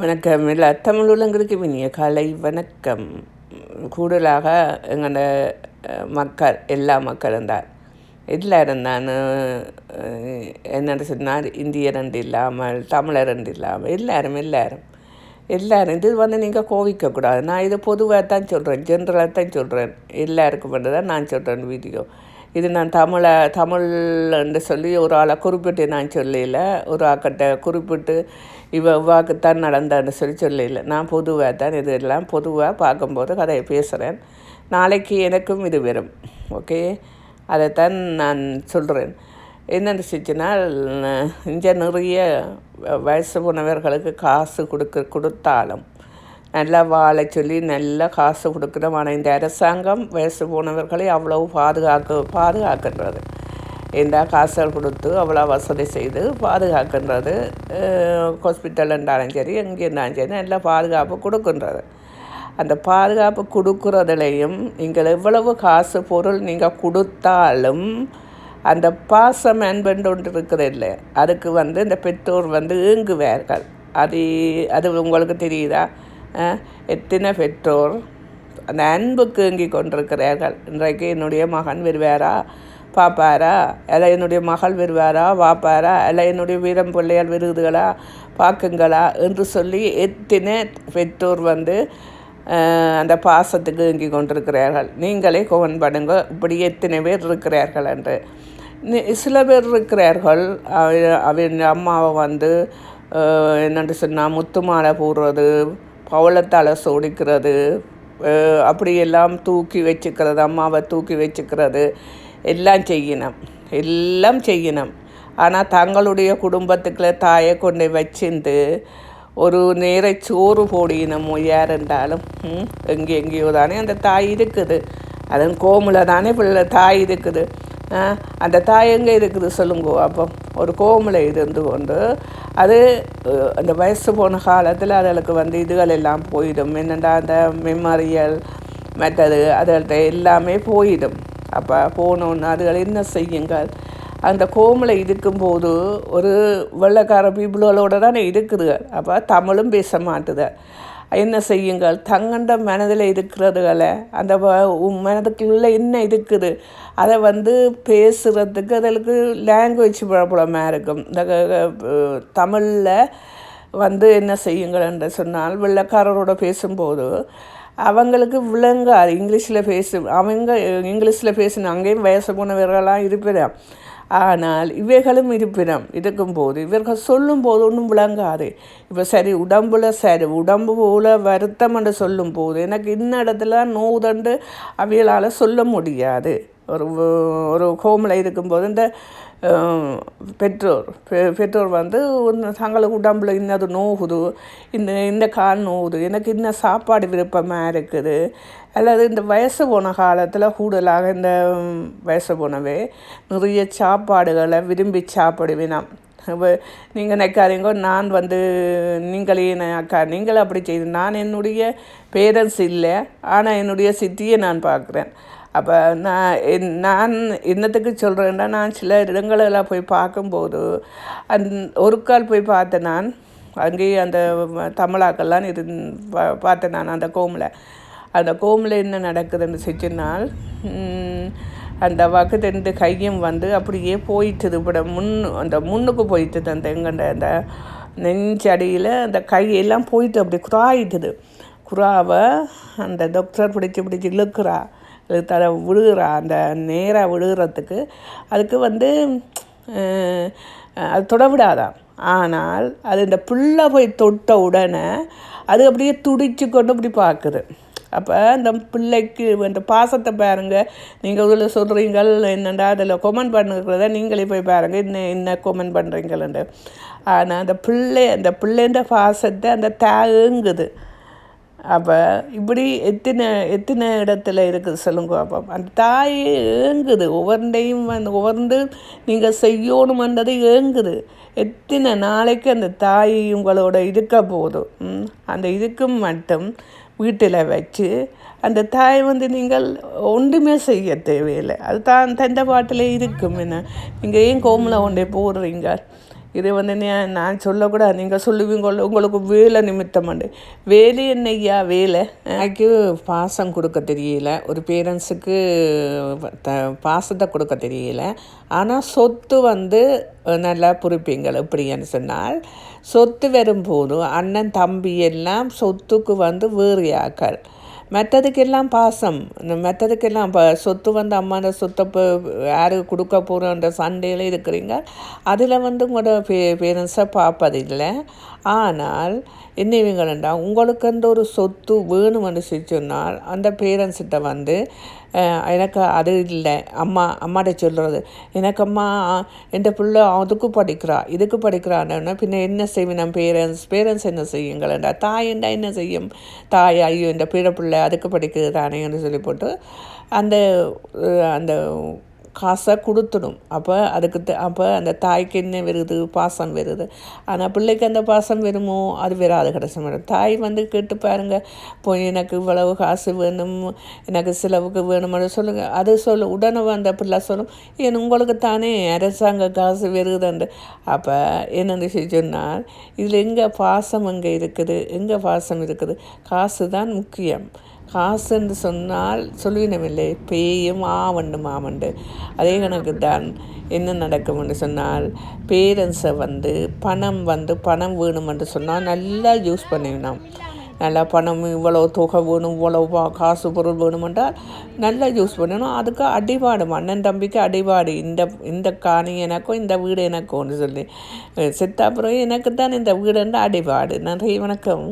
வணக்கம். எல்லா தமிழ் உள்ளங்களுக்கு இனிய காலை வணக்கம். கூடுதலாக எங்களோட மக்கள் எல்லா மக்களும் தான். எல்லாரும் நான் என்ன சொன்னார் இந்தியரண்டு இல்லாமல் தமிழரண்டு இல்லாமல் எல்லாரும் எல்லாரும். எல்லாரும் இது வந்து நீங்கள் கோவிக்கக்கூடாது நான் இதை பொதுவாக தான் சொல்கிறேன் ஜென்ரலாக தான் சொல்கிறேன் எல்லாருக்கும் மட்டும் தான் நான் சொல்கிறேன் வீடியோ. இது நான் தமிழை தமிழ்ன்னு சொல்லி ஒரு ஆளை குறிப்பிட்டு நான் சொல்லல. ஒரு ஆக்கிட்ட குறிப்பிட்டு இவ இவ்வாக்குத்தான் நடந்தான்னு சொல்லி சொல்லல. நான் பொதுவாக தான் இது எல்லாம் பொதுவாக பார்க்கும்போது கதையை பேசுகிறேன் நாளைக்கு எனக்கும் இது வரும். ஓகே? அதைத்தான் நான் சொல்கிறேன் என்னென்னு செஞ்சுனால் இங்கே நிறைய வயசு போனவர்களுக்கு காசு கொடுக்க கொடுத்தாலும் நல்லா வாழ சொல்லி நல்லா காசு கொடுக்கணும் ஆனால் இந்த அரசாங்கம் வயசு போனவர்களை அவ்வளவு பாதுகாக்க பாதுகாக்கின்றது. இந்த காசுகள் கொடுத்து அவ்வளோ வசதி செய்து பாதுகாக்கின்றது. ஹாஸ்பிட்டல் இருந்தாலும் சரி எங்கே இருந்தாலும் சரி நல்லா பாதுகாப்பு கொடுக்கின்றது. அந்த பாதுகாப்பு கொடுக்குறதுலையும் நீங்கள் எவ்வளவு காசு பொருள் நீங்கள் கொடுத்தாலும் அந்த பாசம் அன்பென்று ஒன்று இருக்குது இல்லை. அதுக்கு வந்து இந்த பெற்றோர் வந்து ஏங்குவார்கள். அது அது உங்களுக்கு தெரியுதா? எத்தனை பெற்றோர்? அந்த அன்புக்கு கேங்கி கொண்டிருக்கிறார்கள். இன்றைக்கு என்னுடைய மகன் வருவாரா? பாப்பாரா? இல்லை என்னுடைய மகள் வருவாரா? வாப்பாரா? இல்லை என்னுடைய வீரம் பிள்ளையால் விருதுகளா? பார்க்குங்களா? என்று சொல்லி எத்தனை பெற்றோர் வந்து அந்த பாசத்துக்கு ஏங்கி கொண்டிருக்கிறார்கள். நீங்களே கோவன் படுங்க இப்படி எத்தனை பேர் இருக்கிறார்கள் என்று. சில பேர் இருக்கிறார்கள். அவன் அம்மாவை வந்து என்னென்று சொன்னால் முத்து மாலை போடுறது பவளத்தால் சோடிக்கிறது அப்படியெல்லாம் தூக்கி வச்சுக்கிறது அம்மாவை தூக்கி வச்சுக்கிறது எல்லாம் செய்யணும். எல்லாம் செய்யணும். ஆனால் தங்களுடைய குடும்பத்துக்குள்ள தாயை கொண்டு வச்சிருந்து ஒரு நேர சோறு போடினமோ யாருண்டாலும் எங்கே எங்கேயோ தானே அந்த தாய் இருக்குது. அதன் கோமில் தானே பிள்ளை தாய் இருக்குது. அந்த தாய் எங்கே இருக்குது சொல்லுங்கோ. அப்போ ஒரு கோமில் இருந்து கொண்டு அது அந்த வயசு போன காலத்தில் அதுகளுக்கு வந்து இதுகள் எல்லாம் போயிடும். என்னென்னா அந்த மெமரியல் மெத்தடு அதுகள்கிட்ட எல்லாமே போயிடும். அப்போ போனோன்னு அதுகள் என்ன செய்யுங்கள்? அந்த கோமில் இருக்கும்போது ஒரு வெள்ளக்கார பீப்புளோட தானே இருக்குது அப்போ தமிழும் பேச மாட்டுது. என்ன செய்யுங்கள்? தங்கண்ட மனதில் இருக்கிறதுகளை அந்த மனதுக்குள்ளே என்ன இருக்குது? அதை வந்து பேசுகிறதுக்கு அதற்கு லாங்குவேஜ் ப்ராப்ளமாக இருக்கும். இந்த தமிழில் வந்து என்ன செய்யுங்கள் என்று சொன்னால் வெள்ளக்காரரோட பேசும்போது அவங்களுக்கு விளங்காது. இங்கிலீஷில் பேசு அவங்க இங்கிலீஷில் பேசணும் அங்கேயும் வயசு போனவர்களாம் இருப்பிடம் ஆனால் இவைகளும் இருப்பினம் இருக்கும்போது இவர்கள் சொல்லும்போது ஒன்றும் விளங்காது. இப்போ சரி உடம்புல சரி உடம்பு போல வருத்தம் என்று சொல்லும்போது எனக்கு இன்ன இடத்துல நோதண்டு அவைகளால் சொல்ல முடியாது. ஒரு ஒரு ஹோமில் இருக்கும்போது இந்த பெற்றோர் பெற்றோர் வந்து தங்களுக்கு உடம்புல இன்னது நோகுது இந்த இந்த கால் நோகுது எனக்கு இன்னும் சாப்பாடு விருப்பமாக இருக்குது. அல்லது இந்த வயசு போன காலத்தில் கூடுதலாக இந்த வயசு போனவே நிறைய சாப்பாடுகளை விரும்பி சாப்பிடுவினாம். நீங்கள் நினைக்காதீங்க நான் வந்து நீங்களே அக்கா நீங்கள் அப்படி செய்து நான் என்னுடைய பேரண்ட்ஸ் இல்லை ஆனால் என்னுடைய சித்தியை நான் பார்க்குறேன். அப்போ நான் நான் என்னத்துக்கு சொல்கிறேன்னா நான் சில இடங்களெல்லாம் போய் பார்க்கும்போது அந் ஒரு கால் போய் பார்த்தேன் நான். அங்கேயே அந்த தமிழாக்கள்லாம் இரு பார்த்தேன் நான் அந்த கோமில் அந்த கோமில் என்ன நடக்குதுன்னு செஞ்சினால் அந்த வக்கு கையும் வந்து அப்படியே போயிட்டுது. இப்பட முன் அந்த முன்னுக்கு போயிட்டுது அந்த எங்கண்ட அந்த நெஞ்சடியில் அந்த கையெல்லாம் போயிட்டு அப்படி குறாயிட்டுது குறாவை அந்த டாக்டர் பிடிச்சி பிடிச்சி இழுக்கிறா. தர விழுகிற அந்த நேராக விழுகிறதுக்கு அதுக்கு வந்து அது தொடவிடாதான் ஆனால் அது இந்த புள்ளை போய் தொட்ட உடனே அது அப்படியே துடிச்சு கொண்டு இப்படி பார்க்குது. அப்போ அந்த பிள்ளைக்கு அந்த பாசத்தை பாருங்கள் நீங்கள் இதில் சொல்கிறீங்கள் என்னண்டா அதில் கொமெண்ட் பண்ணுறத நீங்களே போய் பாருங்கள் என்ன என்ன கொமெண்ட் பண்ணுறீங்களேண்டு ஆனால் அந்த பிள்ளை அந்த பிள்ளைன்ற பாசத்தை அந்த தேங்குது அப்போ இப்படி எத்தனை எத்தனை இடத்துல இருக்குது சொல்லுங்க அப்போ அந்த தாய் ஏங்குது. ஒவ்வொன்றையும் வந்து ஒவ்வொன்று நீங்கள் செய்யணுமன்றது ஏங்குது. எத்தனை நாளைக்கு அந்த தாய் உங்களோட இருக்க போதும். அந்த இதுக்கும் மட்டும் வீட்டில் வச்சு அந்த தாய் வந்து நீங்கள் ஒன்றுமே செய்ய தேவையில்லை. அது தான் தந்த பாட்டில் இருக்கும் என்ன நீங்கள் ஏன் கோமில் ஒன்றே போடுறீங்க? இது வந்து நான் சொல்லக்கூட சொல்லக்கூடாது. நீங்கள் சொல்லுவீங்க உங்களுக்கு வேலை நிமித்தமாண்டு. வேலை என்னையா வேலை. எனக்கு பாசம் கொடுக்க தெரியல. ஒரு பேரண்ட்ஸுக்கு த பாசத்தை கொடுக்க தெரியல. ஆனால் சொத்து வந்து நல்லா புரிப்பீங்கள் எப்படின்னு சொன்னால் சொத்து வரும்போது அண்ணன் தம்பி எல்லாம் சொத்துக்கு வந்து வேறு யாக்கள் மற்றதுக்கெல்லாம் பாசம். இந்த மற்றதுக்கெல்லாம் இப்போ சொத்து வந்து அம்மா அந்த சொத்தை இப்போ யாருக்கு கொடுக்க போகிறோன்ற சண்டையில் இருக்கிறீங்க. அதில் வந்து உங்களோட பே பேரண்ட்ஸை பார்ப்பதில்லை. ஆனால் என்ன இவங்களா உங்களுக்கு அந்த ஒரு சொத்து வேணும்னு சொன்னால் அந்த பேரண்ட்ஸ்கிட்ட வந்து எனக்கு அது இல்லை. அம்மா அம்மாட்ட சொல்கிறது எனக்கு அம்மா என் பிள்ளை அதுக்கு படிக்கிறா இதுக்கு படிக்கிறான்னு பின்ன என்ன செய்வேன் நம்ம பேரண்ட்ஸ் பேரண்ட்ஸ் என்ன செய்யுங்களேண்டா தாய் என்ன என்ன செய்யும்? தாய் ஐயோ இந்த பிள்ளை பிள்ளை அதுக்கு படிக்கிறதானேன்னு சொல்லி போட்டு அந்த அந்த காசை கொடுத்துடும். அப்போ அதுக்கு த- அப்போ அந்த தாய்க்கு என்ன வருது? பாசம் வருது. ஆனால் பிள்ளைக்கு அந்த பாசம் வருமோ? அது வராது கடைசி மேடம் தாய் வந்து கேட்டு பாருங்கள் போய் எனக்கு இவ்வளவு காசு வேணும் எனக்கு செலவுக்கு வேணும்னு சொல்லுங்கள் அது சொல்லு உடனே அந்த பிள்ளை சொல்லும் ஏன் உங்களுக்கு தானே அரசாங்க காசு வருதுண்டு. அப்போ என்னென்னு சொன்னால் இதில் எங்கே பாசம் அங்கே இருக்குது? எங்கே பாசம் இருக்குது? காசு தான் முக்கியம். காசு என்று சொன்னால் சொல்லுவினமில்லை பேயும் ஆவண்டு. மாவண்டு அதே கணக்கு தான் என்ன நடக்கும் என்று சொன்னால் பேரண்ட்ஸை வந்து பணம் வந்து பணம் வேணும் என்று சொன்னால் நல்லா யூஸ் பண்ணிடணும் நல்லா பணம் இவ்வளோ தொகை வேணும் இவ்வளோ காசு பொருள் வேணுமென்றால் நல்லா யூஸ் பண்ணணும். அதுக்கு அடிபாடு அண்ணன் தம்பிக்கு அடிபாடு. இந்த இந்த காணி எனக்கும் இந்த வீடு எனக்கும்னு சொல்லி. செத்தாப்புறம் எனக்கு தான் இந்த வீடுன்ற அடிபாடு. நன்றி வணக்கம்.